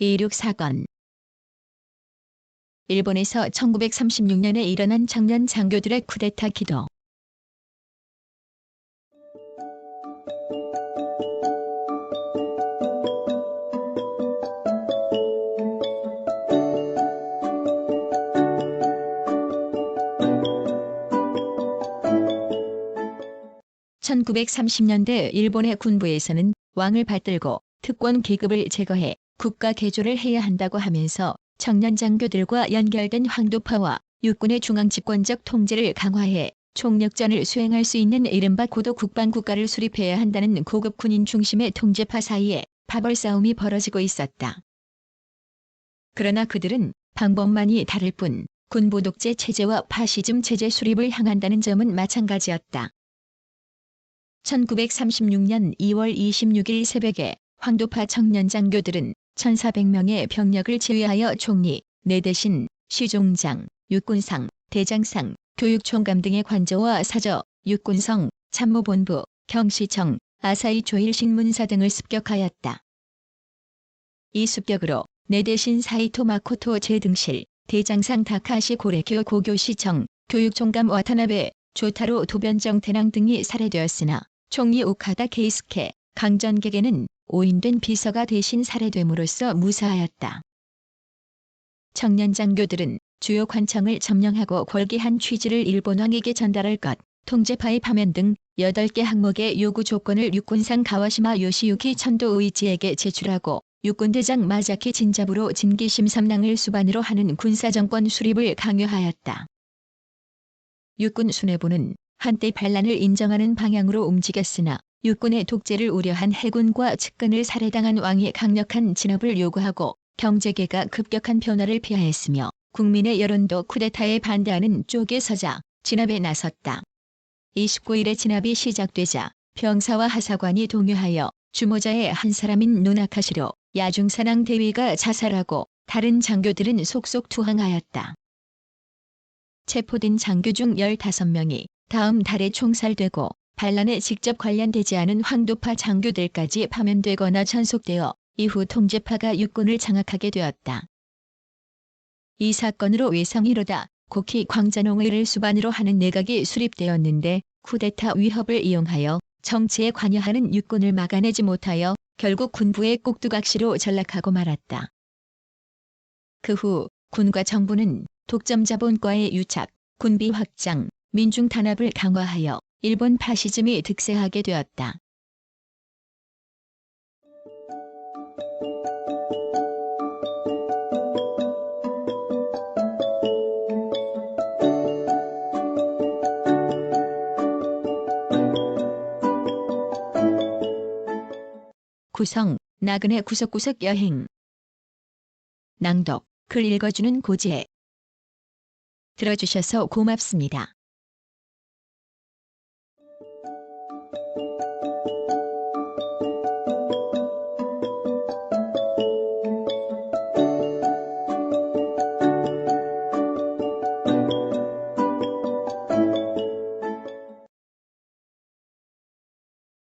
이륙 사건. 일본에서 1936년에 일어난 청년 장교들의 쿠데타 기도. (1930년대) 일본의 군부에서는 왕을 받들고 특권 계급을 제거해 국가 개조를 해야 한다고 하면서 청년 장교들과 연결된 황도파와 육군의 중앙 집권적 통제를 강화해 총력전을 수행할 수 있는 이른바 고도 국방 국가를 수립해야 한다는 고급 군인 중심의 통제파 사이에 파벌 싸움이 벌어지고 있었다. 그러나 그들은 방법만이 다를 뿐 군부 독재 체제와 파시즘 체제 수립을 향한다는 점은 마찬가지였다. 1936년 2월 26일 새벽에 황도파 청년 장교들은 1,400명의 병력을 제외하여 총리, 내 대신, 시종장, 육군상, 대장상, 교육총감 등의 관저와 사저, 육군성, 참모본부, 경시청, 아사히 조일 신문사 등을 습격하였다. 이 습격으로 내 대신 사이토 마코토 제등실, 대장상 다카시 고레교 고교시청, 교육총감 와타나베, 조타로 도변정 대랑 등이 살해되었으나 총리 오카다 케이스케, 강전객에는 오인된 비서가 대신 살해됨으로써 무사하였다. 청년 장교들은 주요 관청을 점령하고 골기한 취지를 일본왕에게 전달할 것, 통제파의 파면 등 8개 항목의 요구 조건을 육군상 가와시마 요시유키 천도 의지에게 제출하고 육군대장 마자키 진잡으로 진기심 삼랑을 수반으로 하는 군사정권 수립을 강요하였다. 육군 수뇌부는 한때 반란을 인정하는 방향으로 움직였으나 육군의 독재를 우려한 해군과 측근을 살해당한 왕이 강력한 진압을 요구하고 경제계가 급격한 변화를 피하였으며 국민의 여론도 쿠데타에 반대하는 쪽에 서자 진압에 나섰다. 29일에 진압이 시작되자 병사와 하사관이 동요하여 주모자의 한 사람인 누나카시로 야중사랑 대위가 자살하고 다른 장교들은 속속 투항하였다. 체포된 장교 중 15명이 다음 달에 총살되고 반란에 직접 관련되지 않은 황도파 장교들까지 파면되거나 전속되어 이후 통제파가 육군을 장악하게 되었다. 이 사건으로 외상이로다 고키 광자농의를 수반으로 하는 내각이 수립되었는데 쿠데타 위협을 이용하여 정치에 관여하는 육군을 막아내지 못하여 결국 군부의 꼭두각시로 전락하고 말았다. 그 후 군과 정부는 독점 자본과의 유착, 군비 확장, 민중 탄압을 강화하여 일본 파시즘이 득세하게 되었다. 구성, 나그네 구석구석 여행 낭독, 글 읽어주는 고지혜 들어주셔서 고맙습니다.